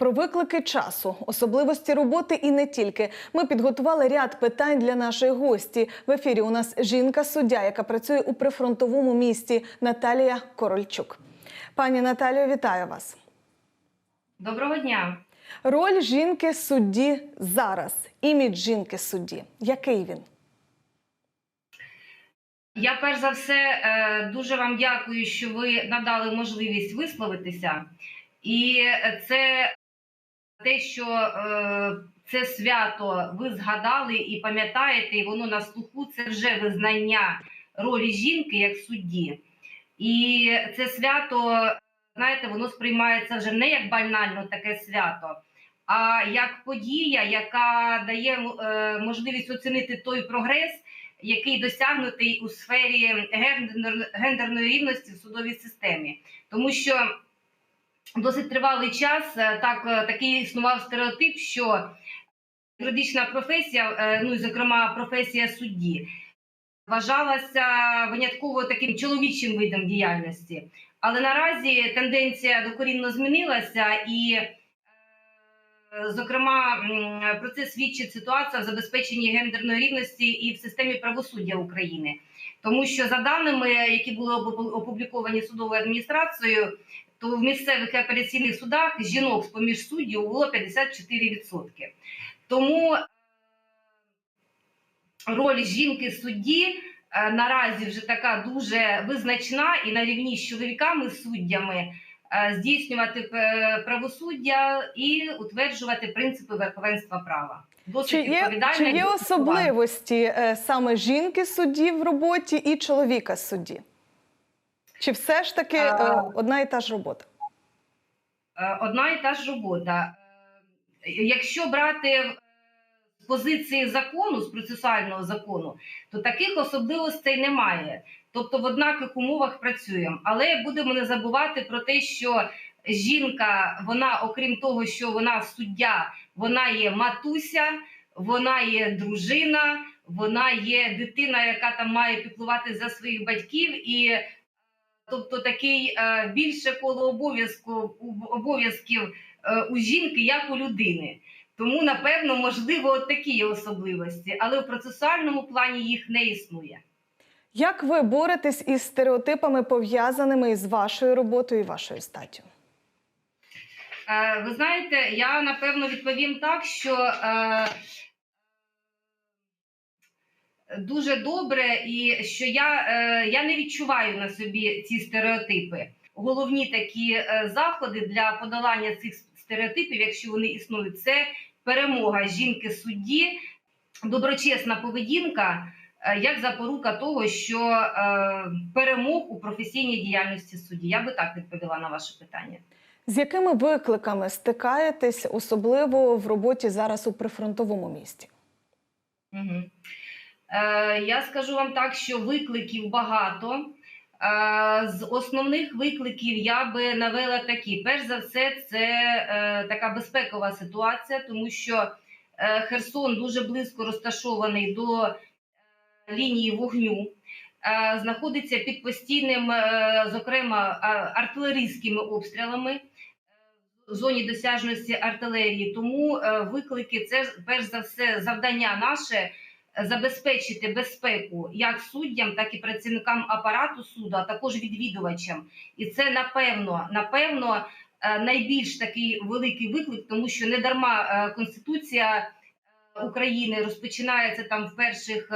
Про виклики часу, особливості роботи і не тільки. Ми підготували ряд питань для нашої гості. В ефірі у нас жінка суддя, яка працює у прифронтовому місті Наталія Корольчук. Пані Наталію, вітаю вас. Доброго дня. Роль жінки судді зараз. Імідж жінки судді. Який він? Я перш за все е, дуже вам дякую, що ви надали можливість висловитися. І це те, що е, це свято ви згадали і пам'ятаєте, і воно на слуху це вже визнання ролі жінки як судді. І це свято, знаєте, воно сприймається вже не як банально таке свято, а як подія, яка дає е, можливість оцінити той прогрес, який досягнутий у сфері гендер- гендерної рівності в судовій системі, тому що досить тривалий час е, так е, такий існував стереотип, що юридична професія, е, ну і зокрема професія судді, вважалася винятково таким чоловічим видом діяльності. Але наразі тенденція докорінно змінилася і. Зокрема, про це свідчить ситуація в забезпеченні гендерної рівності і в системі правосуддя України, тому що за даними, які були опу- опубліковані судовою адміністрацією, то в місцевих апеляційних судах жінок з поміж суддів було 54%. Тому е, роль жінки судді е, наразі вже така дуже визначна і на рівні з чоловіками суддями е, здійснювати правосуддя і утверджувати принципи верховенства права. Досить Чи є, чи є особливості саме жінки судді в роботі і чоловіка судді? Чи все ж таки е, А. одна і та ж робота? Е, одна і та ж робота. Е, Якщо брати е, з позиції закону, з процесуального закону, то таких особливостей немає. Тобто в однакових умовах працюємо. Але будемо не забувати про те, що жінка, вона, окрім того, що вона суддя, вона є матуся, вона є дружина, вона є дитина, яка там має піклувати за своїх батьків і тобто такий е, більше коло обов'язку обов'язків е, у жінки, як у людини. Тому, напевно, можливо, от такі є особливості, але в процесуальному плані їх не існує. Як ви боретесь із стереотипами, пов'язаними із вашою роботою і вашою статтю? Е, ви знаєте, я напевно відповім так, що дуже добре, і що я, е, я не відчуваю на собі ці стереотипи. Головні такі е, заходи для подолання цих стереотипів, якщо вони існують, це перемога жінки судді, доброчесна поведінка. е, Як запорука того, що е, перемог у професійній діяльності судді, я би так відповіла на ваше питання. З якими викликами стикаєтесь, особливо в роботі зараз у прифронтовому місті? Угу. Е, я скажу вам так, що викликів багато. Е, з основних викликів я би навела такі: перш за все, це е, така безпекова ситуація, тому що Херсон дуже близько розташований до лінії вогню. Знаходиться під постійним, зокрема, артилерійськими обстрілами в зоні досяжності артилерії. Тому виклики це перш за все завдання наше забезпечити безпеку як суддям, так і працівникам апарату суду, а також відвідувачам. І це напевно, напевно, е, найбільш такий великий виклик, тому що не дарма е, Конституція е, України розпочинається там в перших.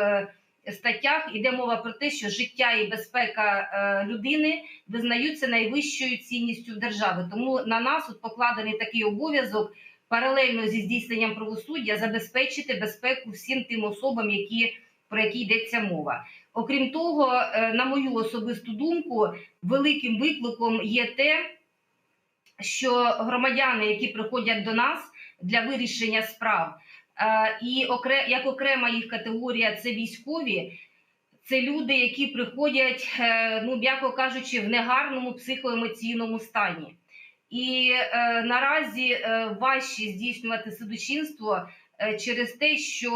Статтях іде мова про те, що життя і безпека людини визнаються найвищою цінністю держави. Тому на нас от покладений такий обов'язок паралельно зі здійсненням правосуддя забезпечити безпеку всім тим особам, які про які йдеться мова. Окрім того, е, на мою особисту думку, великим викликом є те, що громадяни, які приходять до нас для вирішення справ, е, і як окрема їх категорія це військові. Це люди, які приходять, е, ну м'яко кажучи, в негарному психоемоційному стані. І е, наразі е, важче здійснювати судочинство е, через те, що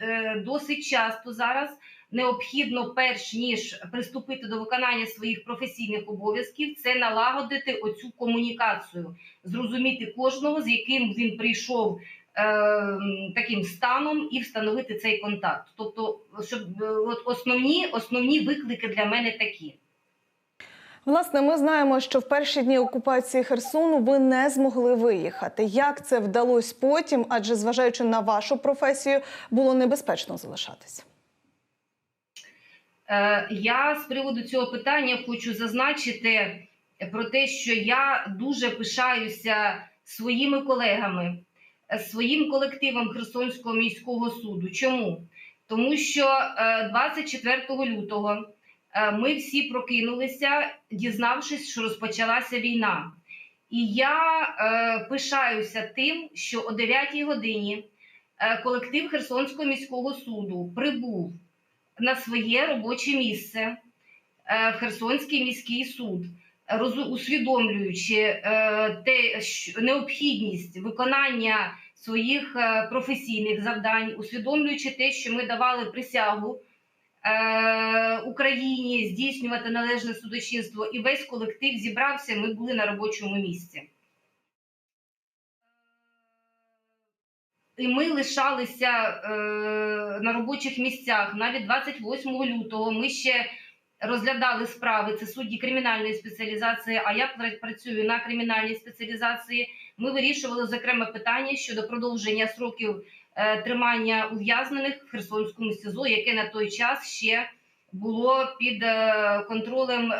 е, досить часто зараз необхідно, перш ніж приступити до виконання своїх професійних обов'язків, це налагодити оцю комунікацію, зрозуміти кожного, з яким він прийшов е, таким станом, і встановити цей контакт. Тобто, щоб е, от основні, основні виклики для мене такі. Власне, ми знаємо, що в перші дні окупації Херсону ви не змогли виїхати. Як це вдалося потім? Адже зважаючи на вашу професію, було небезпечно залишатися. Е, Я з приводу цього питання хочу зазначити про те, що я дуже пишаюся своїми колегами, своїм колективом Херсонського міського суду. Чому? Тому що е, 24 лютого е, ми всі прокинулися, дізнавшись, що розпочалася війна. І я е, пишаюся тим, що о 9 годині е, колектив Херсонського міського суду прибув на своє робоче місце е, в Херсонський міський суд, усвідомлюючи е, те, що необхідність виконання своїх е, професійних завдань, усвідомлюючи те, що ми давали присягу е, Україні здійснювати належне судочинство, і весь колектив зібрався. Ми були на робочому місці. І ми лишалися е, на робочих місцях. Навіть 28 лютого ми ще розглядали справи. Це судді кримінальної спеціалізації. А я працюю на кримінальній спеціалізації. Ми вирішували зокрема питання щодо продовження сроків е, тримання ув'язнених в Херсонському СІЗО, яке на той час ще було під е, контролем е,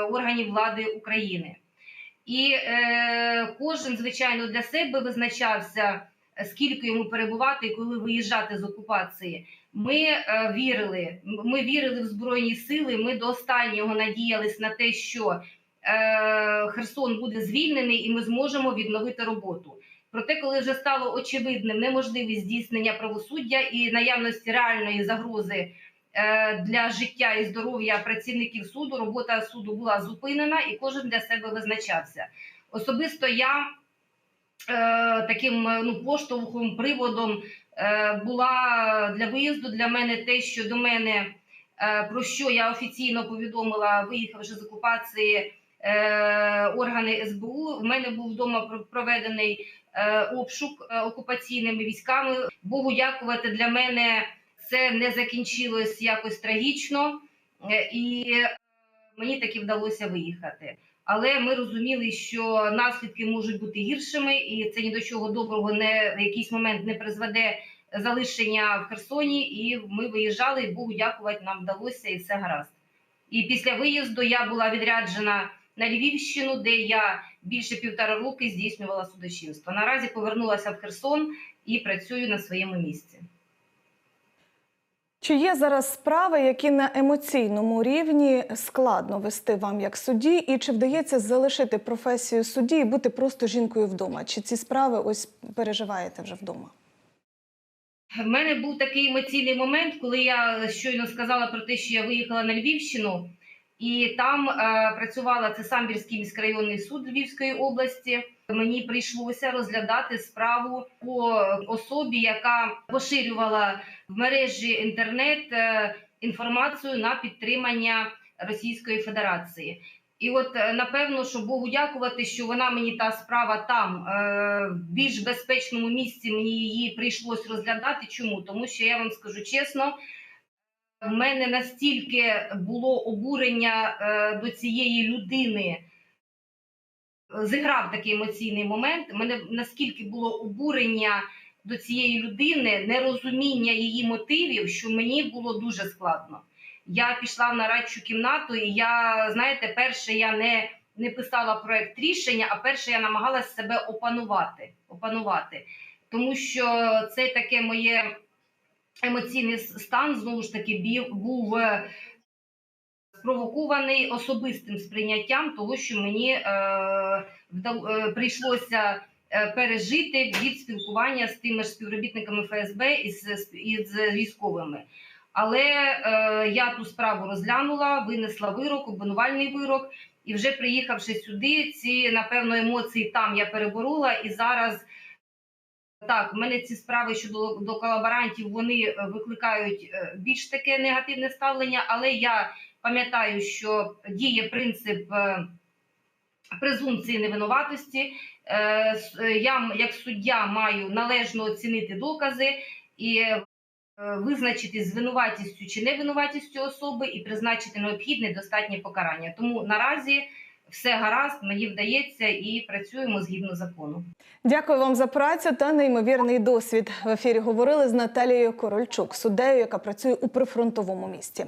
органів влади України. І е, кожен, звичайно, для себе визначався скільки йому перебувати і коли виїжджати з окупації. Ми е, вірили, ми вірили в збройні сили. Ми до останнього надіялись на те, що е, Херсон буде звільнений, і ми зможемо відновити роботу. Проте, коли вже стало очевидним неможливість здійснення правосуддя і наявності реальної загрози е, для життя і здоров'я працівників суду, робота суду була зупинена, і кожен для себе визначався. Особисто я е, таким е, ну, поштовхом, приводом була для виїзду для мене те, що до мене, про що я офіційно повідомила, виїхавши з окупації органи СБУ. У мене був вдома про- проведений е, обшук е, окупаційними військами. Богу дякувати для мене це не закінчилось якось трагічно, е, і е, мені таки вдалося виїхати. Але ми розуміли, що наслідки можуть бути гіршими, і це ні до чого доброго не в якийсь момент не призведе залишення в Херсоні. І ми виїжджали, і Богу дякувати, нам вдалося, і все гаразд. І після виїзду я була відряджена на Львівщину, де я більше півтора роки здійснювала судочинство. Наразі повернулася в Херсон і працюю на своєму місці. Чи є зараз справи, які на емоційному рівні складно вести вам як судді, і чи вдається залишити професію судді і бути просто жінкою вдома? Чи ці справи ось переживаєте вже вдома? В мене був такий емоційний момент, коли я щойно сказала про те, що я виїхала на Львівщину, і там е, працювала це Самбірський міськрайонний суд Львівської області. Мені прийшлося розглядати справу по особі, яка поширювала в мережі інтернет е, інформацію на підтримання Російської Федерації. І от е, напевно, що Богу дякувати, що вона мені та справа там е, в більш безпечному місці мені її прийшлось розглядати. Чому? Тому що я вам скажу чесно, в мене настільки було обурення е, до цієї людини. Зіграв такий емоційний момент. У мене наскільки було обурення до цієї людини, нерозуміння її мотивів, що мені було дуже складно. Я пішла в нарадчу кімнату, і я, знаєте, перше я не, не писала проект рішення, а перше я намагалась себе опанувати. опанувати. Тому що це таке моє емоційний стан знову ж таки був е, спровокований особистим сприйняттям того, що мені е, е, прийшлося пережити від спілкування з тими ж співробітниками ФСБ і з військовими. Але е, я ту справу розглянула, винесла вирок, обвинувальний вирок, і вже приїхавши сюди, ці напевно емоції там я переборола, і зараз Так, у мене ці справи щодо до колаборантів вони е, викликають е, більш таке негативне ставлення, але я пам'ятаю, що діє принцип е, презумпції невинуватості. Я як суддя маю належно оцінити докази і визначити звинуватістю чи невинуватістю особи і призначити необхідне достатнє покарання. Тому наразі все гаразд, мені вдається і працюємо згідно закону. Дякую вам за працю та неймовірний досвід. В ефірі говорили з Наталією Корольчук, суддею, яка працює у прифронтовому місті.